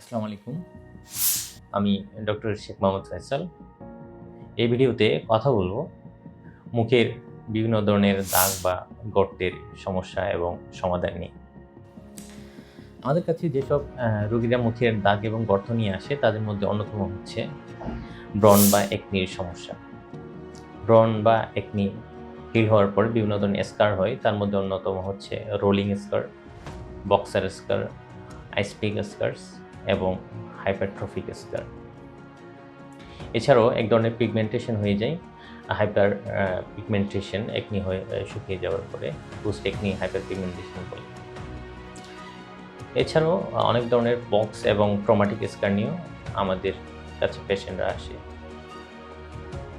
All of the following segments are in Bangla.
আসসালামু আলাইকুম। আমি ডক্টর শেখ মোহাম্মদ ফয়সাল। এই ভিডিওতে কথা বলব মুখের বিভিন্ন ধরনের দাগ বা গর্তের সমস্যা এবং সমাধান নিয়ে। আমাদের কাছে যেসব রোগীরা মুখের দাগ এবং গর্ত নিয়ে আসে, তাদের মধ্যে অন্যতম হচ্ছে ব্রণ বা একনির সমস্যা। ব্রণ বা একনি হিল হওয়ার পর বিভিন্ন ধরনের স্কার হয়, তার মধ্যে অন্যতম হচ্ছে রোলিং স্কার, বক্সার স্কার, আইসপিক স্কার্স এবং হাইপারট্রফিক স্কার এছাড়াও এক ধরনের পিগমেন্টেশন হয়ে যায়। হাইপার পিগমেন্টেশন একনি হয়ে শুকিয়ে যাওয়ার পরে পোস্ট একনি হাইপার পিগমেন্টেশন বলে। এছাড়াও অনেক ধরনের বক্স এবং ট্রমাটিক স্কার নিয়েও আমাদের কাছে পেশেন্টরা আসে।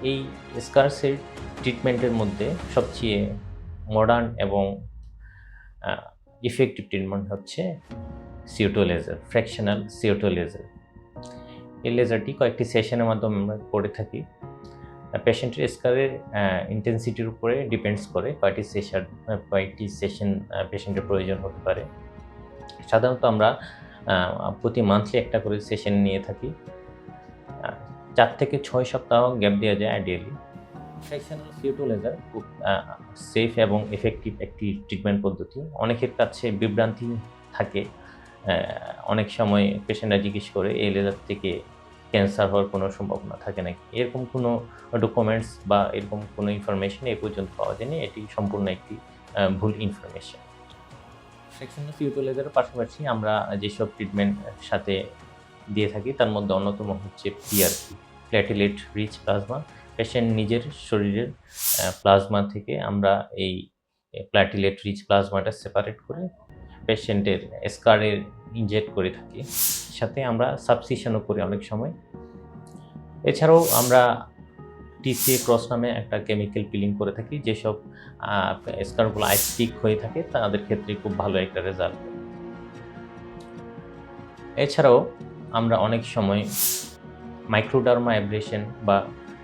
এই স্কার্সের ট্রিটমেন্টের মধ্যে সবচেয়ে মডার্ন এবং ইফেক্টিভ ট্রিটমেন্ট হচ্ছে C O two laser fractional C O two laser এই লেজারটি কয়েকটি সেশনের মাধ্যমে আমরা করে থাকি। পেশেন্টের স্কারের ইন্টেন্সিটির উপরে ডিপেন্ডস করে কয়টি সেশন কয়েকটি সেশন পেশেন্টের প্রয়োজন হতে পারে। সাধারণত আমরা প্রতি মান্থলি একটা করে সেশন নিয়ে থাকি। চার থেকে ছয় সপ্তাহ গ্যাপ দেওয়া যায় ideally fractional C O two laser খুব সেফ এবং এফেক্টিভ একটি ট্রিটমেন্ট পদ্ধতি। অনেকের কাছে বিভ্রান্তি থাকে। অনেক সময় পেশেন্টরা জিজ্ঞেস করে, এই লেজার থেকে ক্যান্সার হওয়ার কোনো সম্ভাবনা থাকে নাকি? এরকম কোনো ডকুমেন্টস বা এরকম কোনো ইনফরমেশন এ পর্যন্ত পাওয়া যায়নি। এটি সম্পূর্ণ একটি ভুল ইনফরমেশন সিউটো লেজারের পাশাপাশি আমরা যেসব ট্রিটমেন্ট সাথে দিয়ে থাকি, তার মধ্যে অন্যতম হচ্ছে PRP platelet rich plasma patient নিজের শরীরের প্লাজমা থেকে আমরা এই প্ল্যাটিলেট রিচ প্লাজমাটা সেপারেট করে পেশেন্টের স্কারের ইনজেক্ট করে থাকি। সাথে আমরা সাবসিশনও করি অনেক সময়। এছাড়াও আমরা টিসিএ ক্রস নামে একটা কেমিক্যাল পিলিং করে থাকি, যেসব স্কারগুলো আইস্টিক হয়ে থাকে, তাদের ক্ষেত্রে খুব ভালো একটা রেজাল্ট। এছাড়াও আমরা অনেক সময় মাইক্রোডার্মা অ্যাব্রেশন বা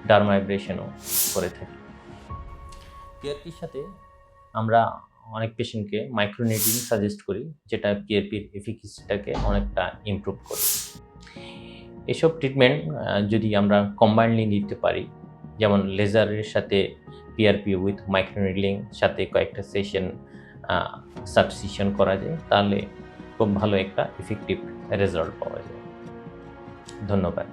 ডার্মা অ্যাব্রেশনও করে থাকি। পিআরপির সাথে আমরা অনেক পেশেন্টকে মাইক্রোনিডিং সাজেস্ট করি, যেটা পিএপির এফিকেসিটাকে অনেকটা ইমপ্রুভ করে। এসব ট্রিটমেন্ট যদি আমরা কম্বাইনলি নিতে পারি, যেমন লেজারের সাথে পিআরপি উইথ মাইক্রোনিডলিং সাথে কয়েকটা সেশন সাবসিশন করা যায়, তাহলে খুব ভালো একটা ইফেক্টিভ রেজাল্ট পাওয়া যায়। ধন্যবাদ।